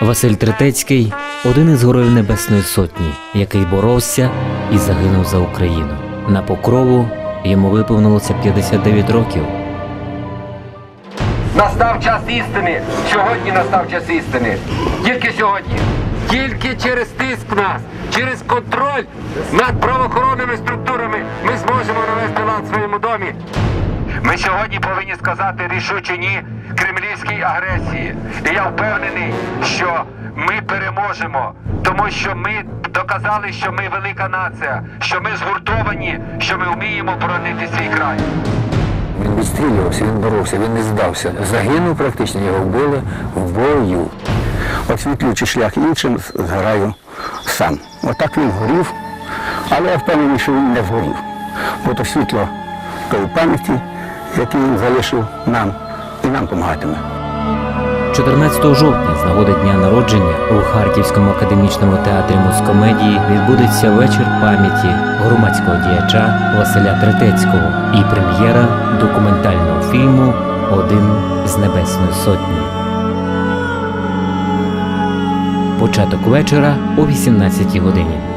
Василь Третецький один із героїв Небесної Сотні, який боровся і загинув за Україну. На покрову йому виповнилося 59 років. Настав час істини. Сьогодні настав час істини. Тільки сьогодні. Тільки через тиск нас, через контроль над правоохоронними структурами ми зможемо навести лад в своєму домі. Сьогодні повинні сказати рішуче ні кремлівській агресії. І я впевнений, що ми переможемо, тому що ми доказали, що ми велика нація, що ми згуртовані, що ми вміємо боронити свій край. Він відстрілювався, він боровся, він не здався. Загинув практично, його вбили в бою. освітлюючи шлях іншим, згораю сам. Отак він горів, але я впевнений, що він не згорів. Бо то світло тої пам'яті, яку він залишив нам, і нам допомагатиме. 14 жовтня, з нагоди дня народження, у Харківському академічному театрі музкомедії відбудеться вечір пам'яті громадського діяча Василя Третецького і прем'єра документального фільму Один з Небесної Сотні. Початок вечора о 18 годині.